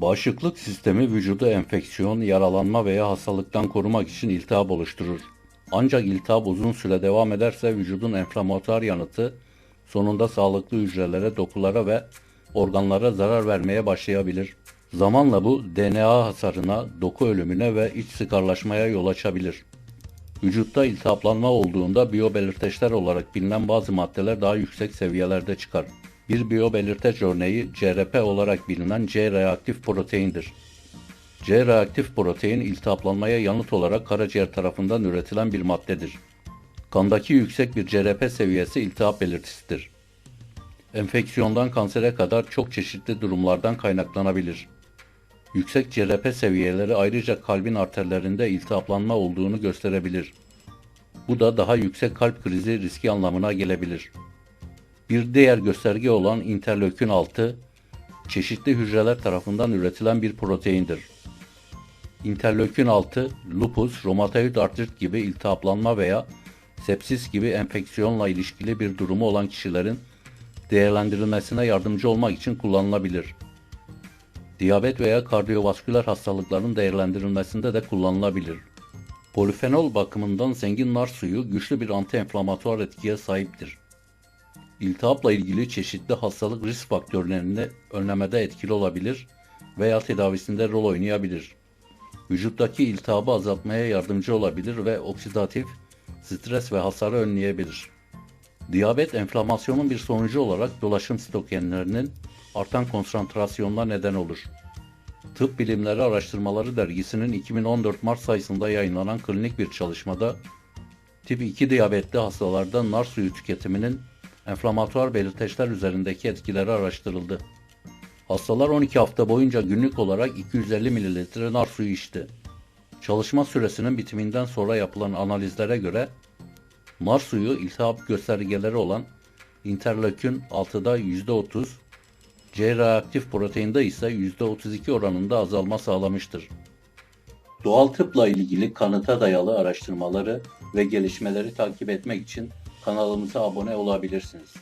Bağışıklık sistemi vücudu enfeksiyon, yaralanma veya hastalıktan korumak için iltihap oluşturur. Ancak iltihap uzun süre devam ederse vücudun enflamatuar yanıtı sonunda sağlıklı hücrelere, dokulara ve organlara zarar vermeye başlayabilir. Zamanla bu DNA hasarına, doku ölümüne ve iç sıkarlaşmaya yol açabilir. Vücutta iltihaplanma olduğunda biyobelirteçler olarak bilinen bazı maddeler daha yüksek seviyelerde çıkar. Bir biyobelirteç örneği CRP olarak bilinen C-reaktif proteindir. C-reaktif protein iltihaplanmaya yanıt olarak karaciğer tarafından üretilen bir maddedir. Kandaki yüksek bir CRP seviyesi iltihap belirtisidir. Enfeksiyondan kansere kadar çok çeşitli durumlardan kaynaklanabilir. Yüksek CRP seviyeleri ayrıca kalbin arterlerinde iltihaplanma olduğunu gösterebilir. Bu da daha yüksek kalp krizi riski anlamına gelebilir. Bir diğer gösterge olan interleukin 6, çeşitli hücreler tarafından üretilen bir proteindir. Interleukin 6, lupus, romatoid artrit gibi iltihaplanma veya sepsis gibi enfeksiyonla ilişkili bir durumu olan kişilerin değerlendirilmesine yardımcı olmak için kullanılabilir. Diyabet veya kardiyovasküler hastalıkların değerlendirilmesinde de kullanılabilir. Polifenol bakımından zengin nar suyu güçlü bir antienflamatuar etkiye sahiptir. İltihapla ilgili çeşitli hastalık risk faktörlerini önlemede etkili olabilir veya tedavisinde rol oynayabilir. Vücuttaki iltihabı azaltmaya yardımcı olabilir ve oksidatif stres ve hasarı önleyebilir. Diyabet enflamasyonun bir sonucu olarak dolaşım sitokinlerinin artan konsantrasyonuna neden olur. Tıp Bilimleri Araştırmaları dergisinin 2014 Mart sayısında yayınlanan klinik bir çalışmada tip 2 diyabetli hastalarda nar suyu tüketiminin enflamatuar belirteçler üzerindeki etkileri araştırıldı. Hastalar 12 hafta boyunca günlük olarak 250 ml nar suyu içti. Çalışma süresinin bitiminden sonra yapılan analizlere göre nar suyu iltihap göstergeleri olan interleukin 6'da %30, C-reaktif proteinde ise %32 oranında azalma sağlamıştır. Doğal tıpla ilgili kanıta dayalı araştırmaları ve gelişmeleri takip etmek için kanalımıza abone olabilirsiniz.